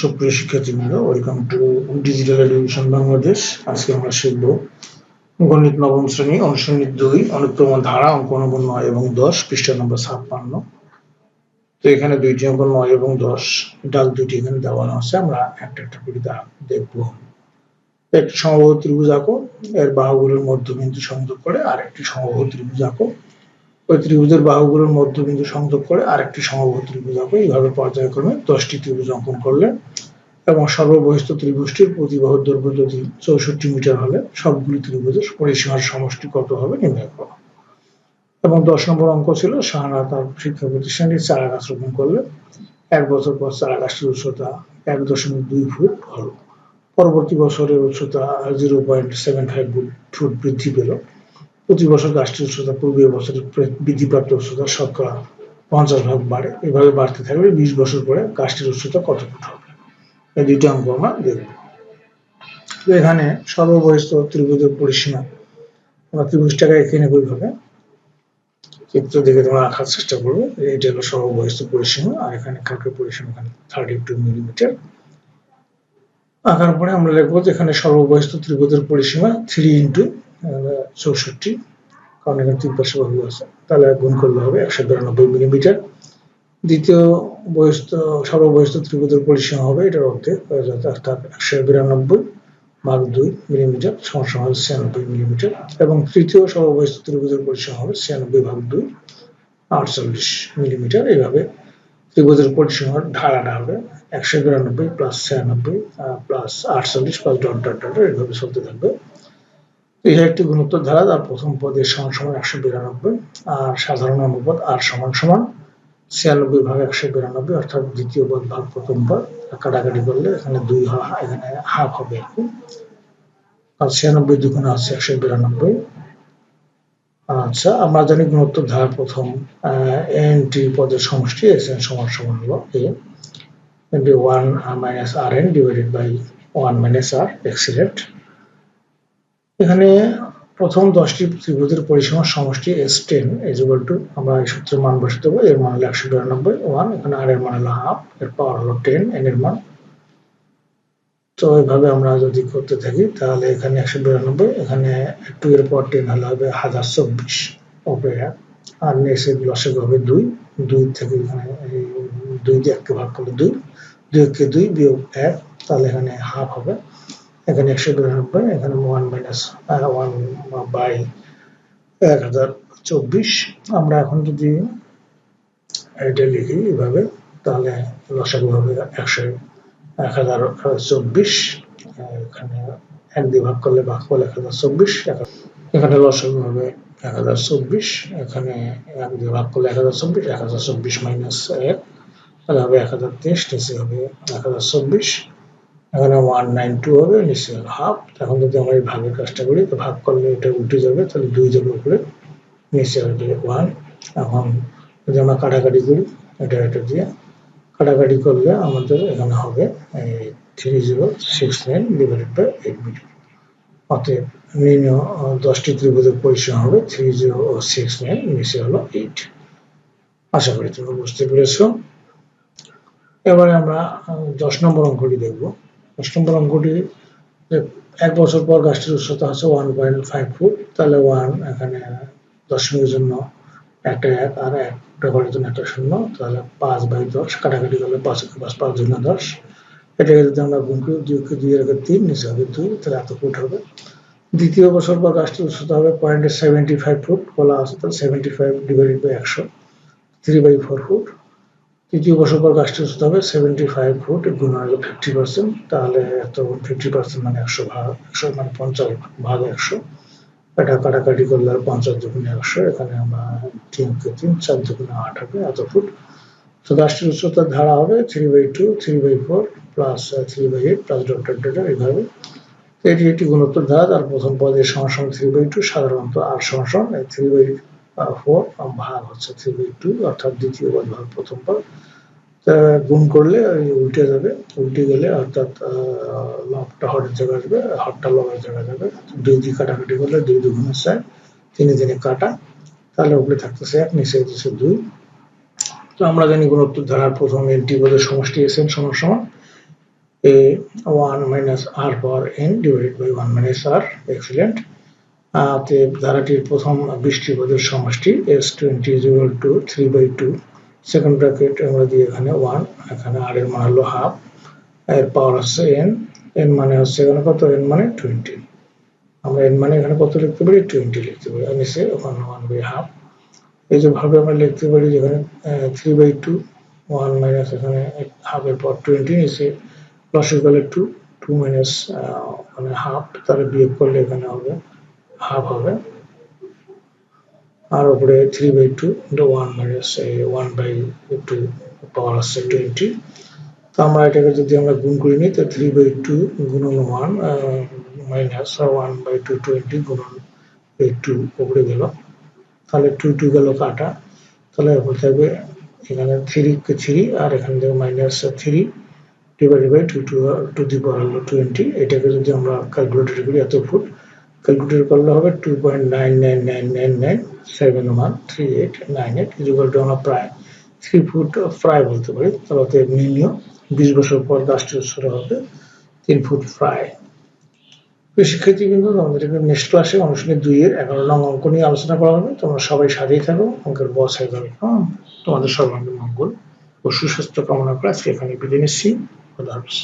সুপ্রিয় শিক্ষার্থীবৃন্দ digital education Bangladesh. আজকে আমরা শিখব গণিত নবম শ্রেণি দুই ধারা, অঙ্ক নম্বর নয় এবং দশ ছাপ্পান্ন। তো এখানে দুইটি অঙ্ক, নয় এবং দশ ডাক দুইটি এখানে দেওয়ানো আছে, আমরা একটা একটা করে দেখব। একটি সমবাহু ত্রিভুজ আঁকো, এর বাহুগুলোর মধ্যবিন্দু সংযোগ করে আর একটি সমবাহু ত্রিভুজ আঁকো। ওই ত্রিভুজের বাহুগুলোর মধ্যবিন্দু সংযোগ করে আরেকটি সমবাহু ত্রিভুজ আঁকো। এইভাবে পর্যায়ক্রমে দশটি ত্রিভুজ অঙ্কন করলে এবং সর্ববহিষ্ঠ ত্রিভুজটির প্রতিবাহ দৈর্ঘ্য যদি চৌষট্টি মিটার হলে সবগুলি ত্রিভুজের পরিসীমার সমষ্টি কত হবে নির্ণয় করো। এবং দশ নম্বর অঙ্ক ছিল শাহানা তার শিক্ষা প্রতিষ্ঠানটি চারা গাছ রোপণ করলে এক বছর পর চারা গাছটির উচ্চতা এক দশমিক দুই ফুট হল। পরবর্তী বছরের উচ্চতা zero point seven five foot বৃদ্ধি পেল। প্রতি বছর গাছটির উচ্চতা পূর্বীয় বছরের বৃদ্ধিপ্রাপ্ত উচ্চতা শতকরা পঞ্চাশ ভাগ বাড়ে। এভাবে বাড়তে থাকবে বিশ বছর পরে গাছটির উচ্চতা কত ফুট হবে? এই দুইটা অঙ্ক আমরা দেখব। এখানে সর্ববয়স্ক ত্রিভুজের পরিসীমা, আমরা ত্রিভুজটাকে নেব এইভাবে চিত্র দেখে তোমরা আঁকার চেষ্টা করবে এটা হলো সর্ববয়স্ক পরিসীমা, আর এখানে কালকের পরিসীমা? এখানে থার্টি টু মিলিমিটার আঁকার পরে আমরা লিখব যে এখানে সর্ববয়স্ক ত্রিভুজের পরিসীমা থ্রি ইন্টু চৌষট্টি, কারণ এখানে তিন পাশে বাহু আছে। তাহলে গুণ করলে হবে একশো বিরানব্বই মিলিমিটার। দ্বিতীয় বয়স্ত, সর্ববয়স্ত ত্রিভুজের পরিসীমা হবে এটার অর্ধেক অর্থাৎ একশো বিরানব্বই ভাগ দুই মিলিমিটার সমস্যা হবে ছিয়ানব্বই মিলিমিটার। এবং তৃতীয় সর্ববয়স্ত ত্রিভুজের পরিসীমা হবে ছিয়ানব্বই ভাগ দুই, আটচল্লিশ মিলিমিটার। এইভাবে ত্রিভুজের পরিসীমার ঢালাটা হবে একশো বিরানব্বই প্লাস ছিয়ানব্বই প্লাস আটচল্লিশ প্লাস ডট ডট ডট এইভাবে চলতে থাকবে। ইহা একটি গুণোত্তর ধারা তার প্রথম পদের সমান সমান একশো বিরানব্বই, আর সাধারণ অনুপদ আর সমান সমান ছিয়ানব্বই ভাগ একশো বিরানব্বই, অর্থাৎ দ্বিতীয় পদ ভাগ প্রথম পদ। কাটাকাটি করলে এখানে দুই এখানে হাফ হবে আর কি। আর ছিয়ানব্বই দুগুণে আছে একশো বিরানব্বই। আচ্ছা আমরা জানি গুণোত্তর ধারার প্রথম এন টি পদের সমষ্টি, এস এন সমান সমান হলো a. One minus r n divided by one minus r excellent এখানে প্রথম দশটি ত্রিভুজের পরিসীমার সমষ্টি S ten is equal to আমরা এই সূত্রের মান বসে দেবো এর মান হলো একশো বিরানব্বই ওয়ান, এখানে আর এর মান হলো হাফ এর পাওয়ার হলো টেন এন এর মান। তো এইভাবে আমরা যদি করতে থাকি, তাহলে এখানে একশো বিরানব্বই এখানে টু এর পর টেন হলে হবে হাজার চব্বিশ, ওপরে আর নেক্সট লসে হবে দুই দুই থেকে এখানে দুই দিয়ে এককে ভাগ করলে দুই দুই কে দুই বিয়োগ এক, তাহলে এখানে হাফ হবে। এখানে একশো বিরানব্বই এখানে ওয়ান মাইনাস ওয়ান বাই এক হাজার চব্বিশ। আমরা এখন যদি এটা লিখি এভাবে তাহলে লসাগু হবে একশো, এক হাজার চব্বিশ। এখানে এক দিয়ে ভাগ করলে ভাগ করলে এক হাজার চব্বিশ এখানে লসাগু হবে এক হাজার চব্বিশ, এখানে এক দিয়ে ভাগ করলে এক হাজার চব্বিশ, এক হাজার চব্বিশ মাইনাস এক, তাহলে হবে এক হাজার তেইশ নিচে হবে এক হাজার চব্বিশ। এখানে ওয়ান নাইন টু হবে নিচে হাফ এখন যদি আমরা এই ভাগের কাজটা করি, তো ভাগ করলে এটা উঠে যাবে, তাহলে দুই যাবে উপরে নিচে হবে ওয়ান এখন যদি আমরা কাটাকাটি করি, এটা এটা দিয়ে কাটাকাটি করলে আমাদের এখানে হবে এই three zero six nine divided by eight metre অতএব নিম্ন দশটি ত্রিভুজের পরিসীমা হবে থ্রি জিরো সিক্স নাইন নিচে হলো এইট আশা করি তোমরা বুঝতে পেরেছ। এবারে আমরা দশ নম্বর অঙ্কটি দেখব। দশ নম্বর অঙ্কটি এক বছর পর গাছটির উচ্চতা আছে ওয়ান পয়েন্ট ফাইভ ফুট তাহলে ওয়ান এখানে দশমিকের জন্য একটা এক আর একটা ঘরের জন্য একটা শূন্য, তাহলে পাঁচ বাই দশ, কাটাকাটি করলে পাঁচ পাঁচ পাঁচ জন্য দশ। এটাকে যদি আমরা গুণ করি দুইকে দুই এর তিন, নিচে হবে দুই, তাহলে এত ফুট হবে। দ্বিতীয় বছর পর গাছটির উচ্চতা হবে পয়েন্ট সেভেন্টি ফাইভ ফুট বলা আছে তাহলে সেভেন্টি ফাইভ ডিভাইডেড বাই একশো থ্রি বাই ফোর ফুট তৃতীয় বছর পর গাছটি উচ্চতা হবে সেভেন্টি ফাইভ ফুট গুণ হবে ফিফটি পার্সেন্ট তাহলে এত ফিফটি পার্সেন্ট মানে একশো ভাগ, একশো মানে পঞ্চাশ ভাগ একশো। এটা কাটাকাটি করলে আর পঞ্চাশ দুগুণে একশো, এখানে আমরা তিনকে তিন, চার দুগুণে আট হবে, এত ফুট তো গাছটির উচ্চতার ধারা হবে three by two three by four plus three by eight plus dot dot এইভাবে এটি একটি গুণোত্তর ধারা, তার প্রথম পদের সমান থ্রি বাই টু সাধারণত আর সমান থ্রি বাই ফোর ভাগ হচ্ছে থ্রি টু অর্থাৎ দ্বিতীয় পদ ভাগ প্রথম পদ গুণ করলে উল্টে যাবে। উল্টে গেলে অর্থাৎ লবটা হরের জায়গায় আসবে, হরটা লবের জায়গায় যাবে। দুই দিয়ে কাটাকাটি করলে দুই দুগুণের চার, তিনে দিনে কাটা। তাহলে উপরে থাকতেছে এক, নিচে হচ্ছে দুই। তো আমরা জানি গুণোত্তর ধারার প্রথম এনটি পদের সমষ্টি এস এন সমান সমান। A one minus r power n divided by one minus r excellent অতএব ধারাটির প্রথম বৃষ্টি সমষ্টি S twenty is equal to three by two second bracket আমরা দিই এখানে ওয়ান এখানে আর এর মান হলো হাফ এর পাওয়ার হচ্ছে এন এন মানে হচ্ছে এখানে কত? এন মানে টোয়েন্টি আমরা এন মানে এখানে কত লিখতে পারি? টোয়েন্টি লিখতে পারি। নিচে ওখানে ওয়ান বাই হাফ এই যে ভাবে আমরা লিখতে পারি যেখানে three by two one minus এখানে হাফের পর টোয়েন্টি নিচে লসিক্যালের টু টু মাইনাস মানে হাফ তাহলে বিয়োগ করলে এখানে হবে হাফ হবে। আর উপরে three by two into one minus one by two power আসছে টোয়েন্টি তো আমরা এটাকে যদি আমরা গুণ করে নিই, তো থ্রি বাই টু গুণন one minus one by two twenty গুণন এই টু উপরে গেল। তাহলে টু টু গেল কাটা। তাহলে এরপর থাকবে এখানে থ্রি থ্রি আর এখান থেকে minus three divided by two two two the power twenty এটাকে যদি আমরা ক্যালকুলেটর করি এত ফুট ক্যালকুলেটর করলে হবে two point nine nine nine nine nine seven one three eight nine eight two আমরা প্রায় থ্রি ফুট ফ্রাই বলতে পারি। তাহলে নির্ণয় বিশ বছর পর গাছটি উৎসর হবে তিন ফুট ফ্রাই শিক্ষার্থী কিন্তু আমাদের নেক্সট ক্লাসে অনুশীলনী দুই এর এগারো নং অঙ্ক নিয়ে আলোচনা করা হবে। তোমরা সবাই সাথেই থাকো, অঙ্কের বস হয়ে যাবে। হ্যাঁ তোমাদের সর্বাঙ্গীন মঙ্গল ও সুস্বাস্থ্য কামনা করে আজকে এখানে বিদায় নিচ্ছি। খোদা হাফেজ।